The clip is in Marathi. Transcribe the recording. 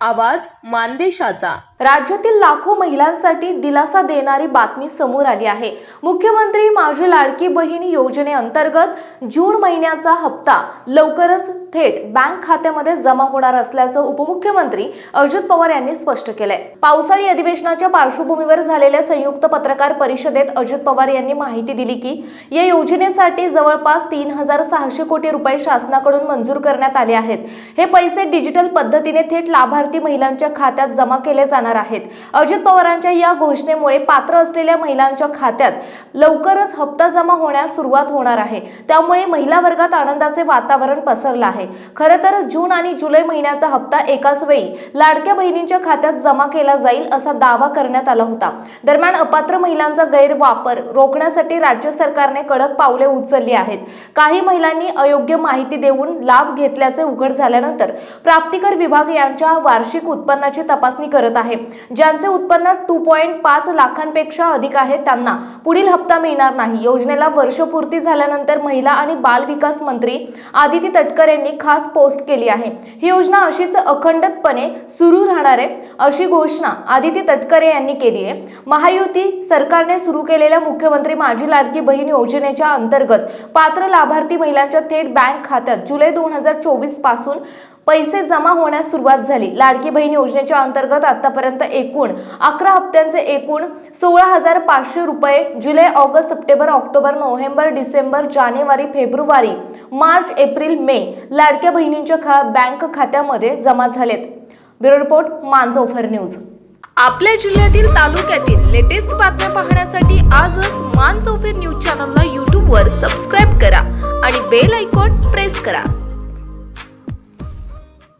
आवाज मानदेशाचा. राज्यातील लाखो महिलांसाठी दिलासा देणारी बातमी समोर आली आहे. मुख्यमंत्री माझी लाडकी बहीण योजनेअंतर्गत जून महिन्याचा हप्ता लवकरच थेट बँक खात्यामध्ये जमा होणार असल्याचं उपमुख्यमंत्री अजित पवार यांनी स्पष्ट केलंय. पावसाळी अधिवेशनाच्या पार्श्वभूमीवर झालेल्या संयुक्त पत्रकार परिषदेत अजित पवार यांनी माहिती दिली की या योजनेसाठी जवळपास तीन हजार सहाशे कोटी रुपये शासनाकडून मंजूर करण्यात आले आहेत. हे पैसे डिजिटल पद्धतीने थेट लाभार्थी महिलांच्या खात्यात जमा केले जाणार आहेत. अजित पवारांच्या या घोषणेमुळे पात्र असलेल्या महिलांच्या खात्यात लवकरच हप्ता जमा होण्यास सुरुवात होणार आहे. त्यामुळे महिला वर्गात आनंदाचे वातावरण पसरलं आहे. खरं तर जून आणि जुलै महिन्याचा हप्ता एकाच वेळी लाडक्या बहिणींच्या खात्यात जमा केला जाईल असा दावा करण्यात आला होता. दरम्यान अपात्र महिलांचा गैरवापर रोखण्यासाठी राज्य सरकारने कडक पावले उचलली आहेत. काही महिलांनी अयोग्य माहिती देऊन लाभ घेतल्याचे उघड झाल्यानंतर प्राप्तिकर विभाग यांच्या वार्षिक उत्पन्नाची तपासणी करत आहे. ज्यांचे उत्पन्न टू पॉईंट पाच लाखांपेक्षा अधिक आहे त्यांना पुढील हप्ता मिळणार नाही. योजनेला वर्षपूर्ती झाल्यानंतर महिला आणि बाल विकास मंत्री आदिती तटकर यांनी खास पोस्ट केली आहे. ही योजना अशीच अखंडितपणे सुरू राहणार आहे अशी घोषणा आदिती तटकरे यांनी केली आहे. महायुती सरकारने सुरू केलेल्या मुख्यमंत्री माझी लाडकी बहीण योजनेच्या अंतर्गत पात्र लाभार्थी महिलांच्या थेट बँक खात्यात जुलै दोन हजार चोवीसपासून पैसे जमा होण्यास सुरुवात झाली. लाडकी बहीण योजनेच्या अंतर्गत आतापर्यंत एकूण अकरा हप्त्यांचे एकूण सोळा हजार पाचशे रुपये जुलै ऑगस्ट सप्टेंबर ऑक्टोबर नोव्हेंबर डिसेंबर जानेवारी फेब्रुवारी मार्च एप्रिल मे लाडक्या बहिणींच्या खा बँक खात्यामध्ये जमा झालेत. ब्युरो रिपोर्ट मांजोफर न्यूज. आपल्या जिल्ह्यातील तालुक्यातील लेटेस्ट बातम्या पाहण्यासाठी आजच मान चौफेर न्यूज चॅनलला यूट्यूबवर सबस्क्राईब करा आणि बेल आयकॉन प्रेस करा.